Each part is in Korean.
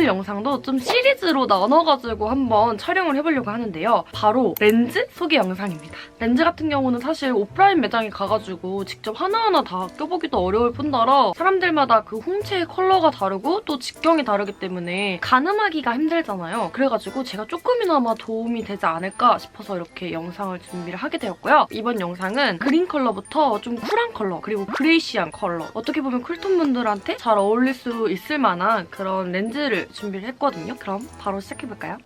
오늘 영상도 좀 시리즈로 나눠가지고 한번 촬영을 해보려고 하는데요. 바로 렌즈 소개 영상입니다. 렌즈 같은 경우는 사실 오프라인 매장에 가가지고 직접 하나하나 다 껴보기도 어려울 뿐더러 사람들마다 그 홍채의 컬러가 다르고 또 직경이 다르기 때문에 가늠하기가 힘들잖아요. 그래가지고 제가 조금이나마 도움이 되지 않을까 싶어서 이렇게 영상을 준비를 하게 되었고요. 이번 영상은 그린 컬러부터 좀 쿨한 컬러 그리고 그레이시한 컬러 어떻게 보면 쿨톤 분들한테 잘 어울릴 수 있을 만한 그런 렌즈를 준비를 했거든요. 그럼 바로 시작해볼까요?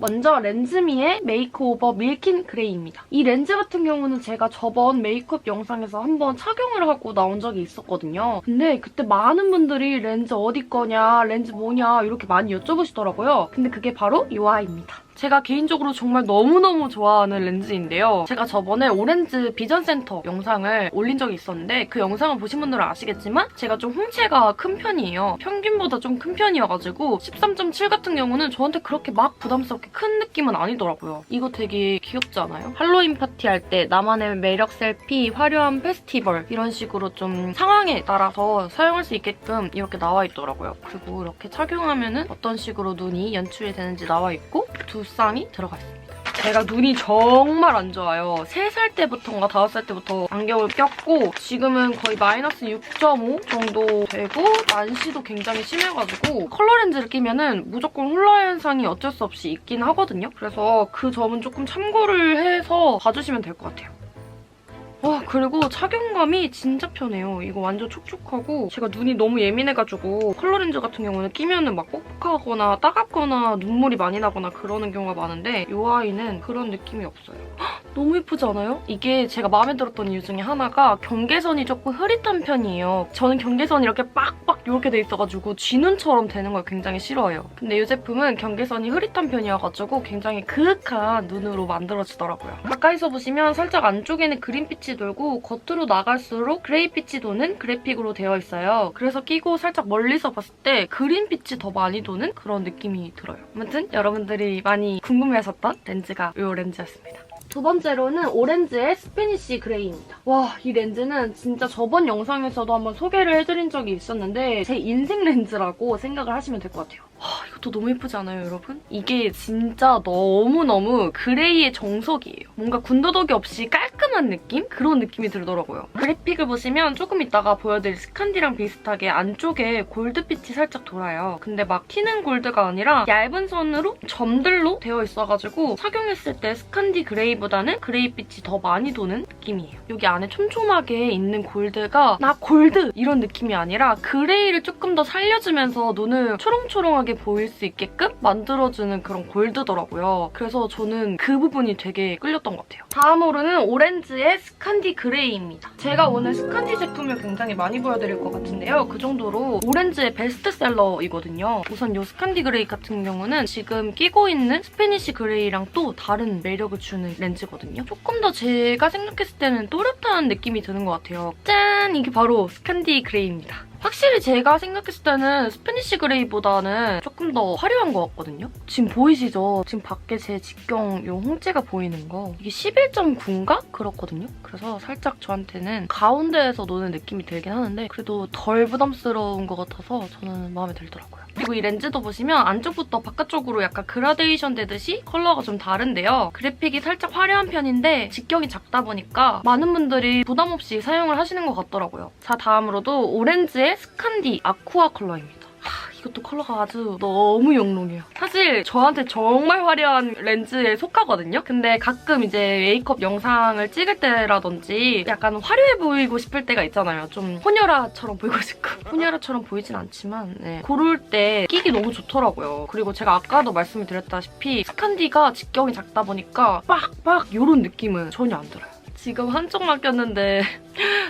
먼저 렌즈미의 메이크오버 밀킨 그레이입니다. 이 렌즈 같은 경우는 제가 저번 메이크업 영상에서 한번 착용을 하고 나온 적이 있었거든요. 근데 그때 많은 분들이 렌즈 어디 거냐, 렌즈 뭐냐 이렇게 많이 여쭤보시더라고요. 근데 그게 바로 이 아이입니다. 제가 개인적으로 정말 너무너무 좋아하는 렌즈인데요. 제가 저번에 오렌즈 비전센터 영상을 올린 적이 있었는데 그 영상을 보신 분들은 아시겠지만 제가 좀 홍채가 큰 편이에요. 평균보다 좀 큰 편이어가지고 13.7 같은 경우는 저한테 그렇게 막 부담스럽게 큰 느낌은 아니더라고요. 이거 되게 귀엽지 않아요? 할로윈 파티 할 때 나만의 매력 셀피, 화려한 페스티벌 이런 식으로 좀 상황에 따라서 사용할 수 있게끔 이렇게 나와 있더라고요. 그리고 이렇게 착용하면은 어떤 식으로 눈이 연출이 되는지 나와 있고 두 쌍이 들어가 있습니다. 제가 눈이 정말 안 좋아요. 3살 때부터인가 5살 때부터 안경을 꼈고 지금은 거의 마이너스 6.5 정도 되고 난시도 굉장히 심해가지고 컬러 렌즈를 끼면은 무조건 홀라 현상이 어쩔 수 없이 있긴 하거든요. 그래서 그 점은 조금 참고를 해서 봐주시면 될 것 같아요. 와 그리고 착용감이 진짜 편해요. 이거 완전 촉촉하고 제가 눈이 너무 예민해가지고 컬러 렌즈 같은 경우는 끼면은 막 뻑뻑하거나 따갑거나 눈물이 많이 나거나 그러는 경우가 많은데 이 아이는 그런 느낌이 없어요. 헉, 너무 예쁘지 않아요? 이게 제가 마음에 들었던 이유 중에 하나가 경계선이 조금 흐릿한 편이에요. 저는 경계선이 이렇게 빡빡 이렇게 돼 있어가지고 쥐눈처럼 되는 걸 굉장히 싫어해요. 근데 이 제품은 경계선이 흐릿한 편이어가지고 굉장히 그윽한 눈으로 만들어지더라고요. 가까이서 보시면 살짝 안쪽에는 그린빛이 돌고 겉으로 나갈수록 그레이빛이 도는 그래픽으로 되어 있어요. 그래서 끼고 살짝 멀리서 봤을 때 그린빛이 더 많이 도는 그런 느낌이 들어요. 아무튼 여러분들이 많이 궁금해하셨던 렌즈가 이 렌즈였습니다. 두 번째로는 오렌지의 스페니쉬 그레이입니다. 와, 이 렌즈는 진짜 저번 영상에서도 한번 소개를 해드린 적이 있었는데 제 인생 렌즈라고 생각을 하시면 될 것 같아요. 와, 이것도 너무 예쁘지 않아요, 여러분? 이게 진짜 너무너무 그레이의 정석이에요. 뭔가 군더더기 없이 깔끔한 느낌? 그런 느낌이 들더라고요. 그래픽을 보시면 조금 이따가 보여드릴 스칸디랑 비슷하게 안쪽에 골드빛이 살짝 돌아요. 근데 막 튀는 골드가 아니라 얇은 선으로 점들로 되어 있어가지고 착용했을 때 스칸디 그레이보다는 그레이빛이 더 많이 도는 느낌이에요. 여기 안에 촘촘하게 있는 골드가 나 골드! 이런 느낌이 아니라 그레이를 조금 더 살려주면서 눈을 초롱초롱하게 보일 수 있게끔 만들어주는 그런 골드더라고요. 그래서 저는 그 부분이 되게 끌렸던 것 같아요. 다음으로는 오렌지의 스칸디 그레이입니다. 제가 오늘 스칸디 제품을 굉장히 많이 보여드릴 것 같은데요. 그 정도로 오렌지의 베스트셀러이거든요. 우선 이 스칸디 그레이 같은 경우는 지금 끼고 있는 스페니쉬 그레이랑 또 다른 매력을 주는 렌즈거든요. 조금 더 제가 생각했을 때는 또렷한 느낌이 드는 것 같아요. 짠! 이게 바로 스칸디 그레이입니다. 확실히 제가 생각했을 때는 스페니쉬 그레이보다는 조금 더 화려한 것 같거든요? 지금 보이시죠? 지금 밖에 제 직경 요 홍채가 보이는 거 이게 11.9인가? 그렇거든요? 그래서 살짝 저한테는 가운데에서 노는 느낌이 들긴 하는데 그래도 덜 부담스러운 것 같아서 저는 마음에 들더라고요. 그리고 이 렌즈도 보시면 안쪽부터 바깥쪽으로 약간 그라데이션 되듯이 컬러가 좀 다른데요. 그래픽이 살짝 화려한 편인데 직경이 작다 보니까 많은 분들이 부담 없이 사용을 하시는 것 같더라고요. 자, 다음으로도 오렌지의 스칸디 아쿠아 컬러입니다. 하, 이것도 컬러가 아주 너무 영롱해요. 사실 저한테 정말 화려한 렌즈에 속하거든요. 근데 가끔 이제 메이크업 영상을 찍을 때라든지 약간 화려해 보이고 싶을 때가 있잖아요. 좀 호녀라처럼 보이고 싶고. 호녀라처럼 보이진 않지만 네. 고를 때 끼기 너무 좋더라고요. 그리고 제가 아까도 말씀을 드렸다시피 스칸디가 직경이 작다 보니까 빡빡 이런 느낌은 전혀 안 들어요. 지금 한쪽만 꼈는데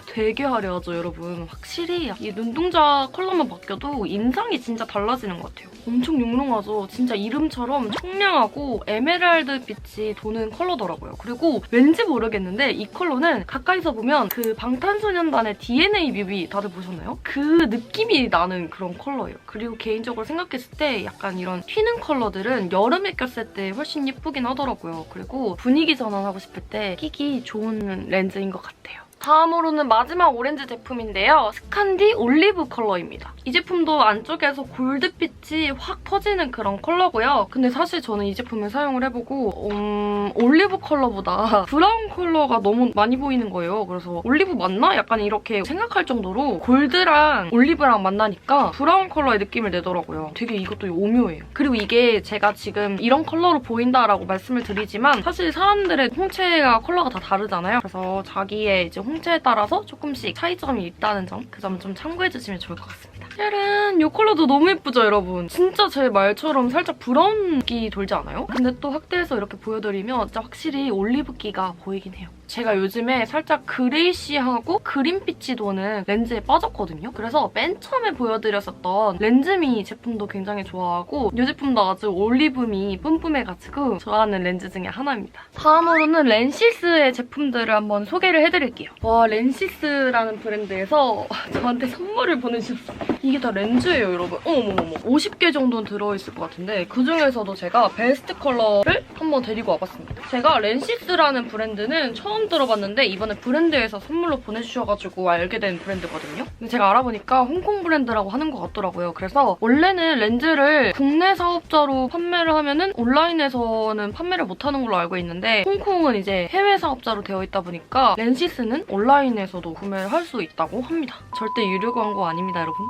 되게 화려하죠, 여러분. 확실히 이 눈동자 컬러만 바뀌어도 인상이 진짜 달라지는 것 같아요. 엄청 용롱하죠? 진짜 이름처럼 청량하고 에메랄드 빛이 도는 컬러더라고요. 그리고 왠지 모르겠는데 이 컬러는 가까이서 보면 그 방탄소년단의 DNA 뮤비 다들 보셨나요? 그 느낌이 나는 그런 컬러예요. 그리고 개인적으로 생각했을 때 약간 이런 튀는 컬러들은 여름에 꼈을 때 훨씬 예쁘긴 하더라고요. 그리고 분위기 전환하고 싶을 때 끼기 좋은 렌즈인 것 같아요. 다음으로는 마지막 오렌지 제품인데요. 스칸디 올리브 컬러입니다. 이 제품도 안쪽에서 골드빛이 확 퍼지는 그런 컬러고요. 근데 사실 저는 이 제품을 사용을 해보고 음, 올리브 컬러보다 브라운 컬러가 너무 많이 보이는 거예요. 그래서 올리브 맞나? 약간 이렇게 생각할 정도로 골드랑 올리브랑 만나니까 브라운 컬러의 느낌을 내더라고요. 되게 이것도 오묘해요. 그리고 이게 제가 지금 이런 컬러로 보인다라고 말씀을 드리지만 사실 사람들의 홍채가 컬러가 다 다르잖아요. 그래서 자기의 이제 홍 채에 따라서 조금씩 차이점이 있다는 점, 그 점 좀 참고해주시면 좋을 것 같습니다. 짜란! 이 컬러도 너무 예쁘죠, 여러분? 진짜 제 말처럼 살짝 브라운기 돌지 않아요? 근데 또 확대해서 이렇게 보여드리면 진짜 확실히 올리브기가 보이긴 해요. 제가 요즘에 살짝 그레이시하고 그린빛이 도는 렌즈에 빠졌거든요. 그래서 맨 처음에 보여드렸었던 렌즈미 제품도 굉장히 좋아하고 이 제품도 아주 올리브미 뿜뿜해가지고 좋아하는 렌즈 중에 하나입니다. 다음으로는 렌시스의 제품들을 한번 소개를 해드릴게요. 와 렌시스라는 브랜드에서 저한테 선물을 보내주셨어요. 이게 다 렌즈예요, 여러분. 어머머머. 50개 정도는 들어있을 것 같은데 그중에서도 제가 베스트 컬러를 한번 데리고 와봤습니다. 제가 렌시스라는 브랜드는 처음 들어봤는데 이번에 브랜드에서 선물로 보내주셔가지고 알게 된 브랜드거든요. 근데 제가 알아보니까 홍콩 브랜드라고 하는 것 같더라고요. 그래서 원래는 렌즈를 국내 사업자로 판매를 하면은 온라인에서는 판매를 못하는 걸로 알고 있는데 홍콩은 이제 해외 사업자로 되어 있다 보니까 렌시스는 온라인에서도 구매를 할 수 있다고 합니다. 절대 유료 광고 아닙니다, 여러분.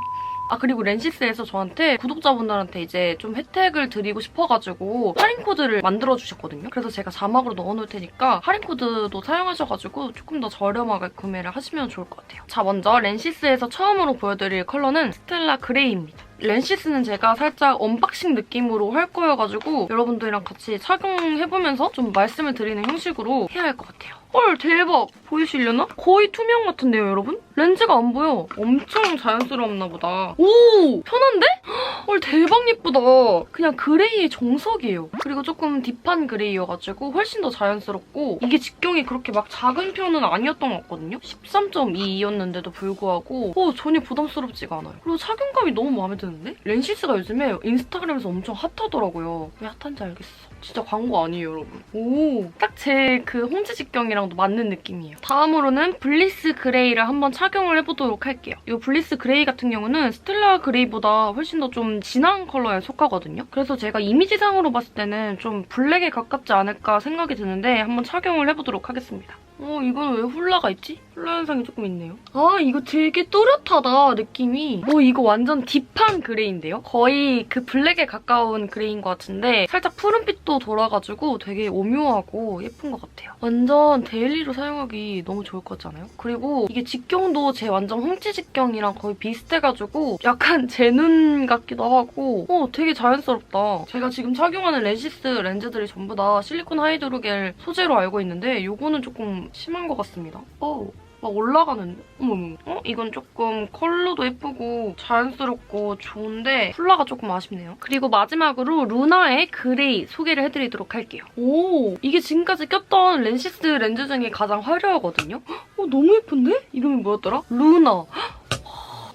아 그리고 렌시스에서 저한테 구독자분들한테 이제 좀 혜택을 드리고 싶어가지고 할인 코드를 만들어 주셨거든요. 그래서 제가 자막으로 넣어놓을 테니까 할인 코드도 사용하셔가지고 조금 더 저렴하게 구매를 하시면 좋을 것 같아요. 자 먼저 렌시스에서 처음으로 보여드릴 컬러는 스텔라 그레이입니다. 렌시스는 제가 살짝 언박싱 느낌으로 할 거여가지고 여러분들이랑 같이 착용해보면서 좀 말씀을 드리는 형식으로 해야 할 것 같아요. 헐 대박! 보이시려나? 거의 투명 같은데요 여러분? 렌즈가 안 보여. 엄청 자연스러웠나 보다. 오! 편한데? 헐 대박 예쁘다. 그냥 그레이의 정석이에요. 그리고 조금 딥한 그레이여가지고 훨씬 더 자연스럽고 이게 직경이 그렇게 막 작은 편은 아니었던 것 같거든요? 13.2였는데도 불구하고 어, 전혀 부담스럽지가 않아요. 그리고 착용감이 너무 마음에 드는데? 렌시스가 요즘에 인스타그램에서 엄청 핫하더라고요. 왜 핫한지 알겠어. 진짜 광고 아니에요, 여러분. 오, 딱 제그 홍지 직경이랑도 맞는 느낌이에요. 다음으로는 블리스 그레이를 한번 착용을 해보도록 할게요. 이 블리스 그레이 같은 경우는 스텔라 그레이보다 훨씬 더 좀 진한 컬러에 속하거든요. 그래서 제가 이미지상으로 봤을 때는 좀 블랙에 가깝지 않을까 생각이 드는데 한번 착용을 해보도록 하겠습니다. 어, 이건 왜 훌라가 있지? 훌라 현상이 조금 있네요. 아, 이거 되게 또렷하다, 느낌이. 어, 이거 완전 딥한 그레이인데요? 거의 그 블랙에 가까운 그레이인 것 같은데 살짝 푸른빛도 돌아가지고 되게 오묘하고 예쁜 것 같아요. 완전 데일리로 사용하기 너무 좋을 것 같잖아요? 그리고 이게 직경도 제 완전 홍치 직경이랑 거의 비슷해가지고 약간 제 눈 같기도 하고 어, 되게 자연스럽다. 제가 지금 착용하는 렌시스 렌즈들이 전부 다 실리콘 하이드로겔 소재로 알고 있는데 이거는 조금 심한 것 같습니다. 어. 막 올라가는데? 어머, 어? 이건 조금 컬러도 예쁘고 자연스럽고 좋은데 쿨라가 조금 아쉽네요. 그리고 마지막으로 루나의 그레이 소개를 해드리도록 할게요. 오! 이게 지금까지 꼈던 렌시스 렌즈 중에 가장 화려하거든요? 어, 너무 예쁜데? 이름이 뭐였더라? 루나.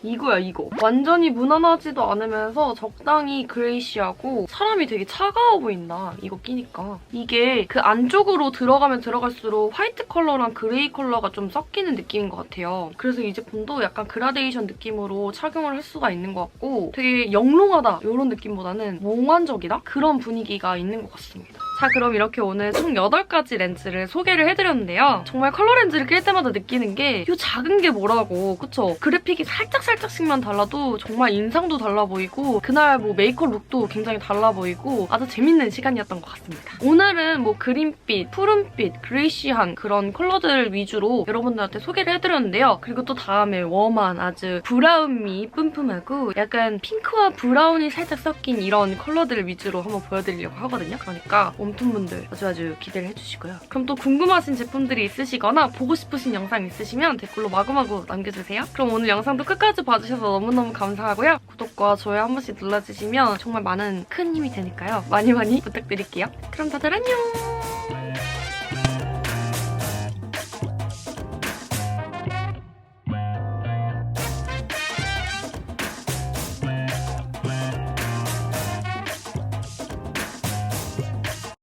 이거야 이거. 완전히 무난하지도 않으면서 적당히 그레이시하고 사람이 되게 차가워 보인다. 이거 끼니까. 이게 그 안쪽으로 들어가면 들어갈수록 화이트 컬러랑 그레이 컬러가 좀 섞이는 느낌인 것 같아요. 그래서 이 제품도 약간 그라데이션 느낌으로 착용을 할 수가 있는 것 같고 되게 영롱하다 이런 느낌보다는 몽환적이다? 그런 분위기가 있는 것 같습니다. 자 그럼 이렇게 오늘 총 8가지 렌즈를 소개를 해드렸는데요. 정말 컬러 렌즈를 낄 때마다 느끼는 게 이 작은 게 뭐라고 그쵸? 그래픽이 살짝살짝씩만 달라도 정말 인상도 달라 보이고 그날 뭐 메이크업 룩도 굉장히 달라 보이고 아주 재밌는 시간이었던 것 같습니다. 오늘은 뭐 그린빛, 푸른빛, 그레이시한 그런 컬러들 위주로 여러분들한테 소개를 해드렸는데요. 그리고 또 다음에 웜한 아주 브라운미 뿜뿜하고 약간 핑크와 브라운이 살짝 섞인 이런 컬러들 위주로 한번 보여드리려고 하거든요. 그러니까 웜톤분들 아주 아주 기대를 해주시고요. 그럼 또 궁금하신 제품들이 있으시거나 보고 싶으신 영상 있으시면 댓글로 마구마구 남겨주세요. 그럼 오늘 영상도 끝까지 봐주셔서 너무너무 감사하고요. 구독과 좋아요 한 번씩 눌러주시면 정말 많은 큰 힘이 되니까요. 많이 많이 부탁드릴게요. 그럼 다들 안녕!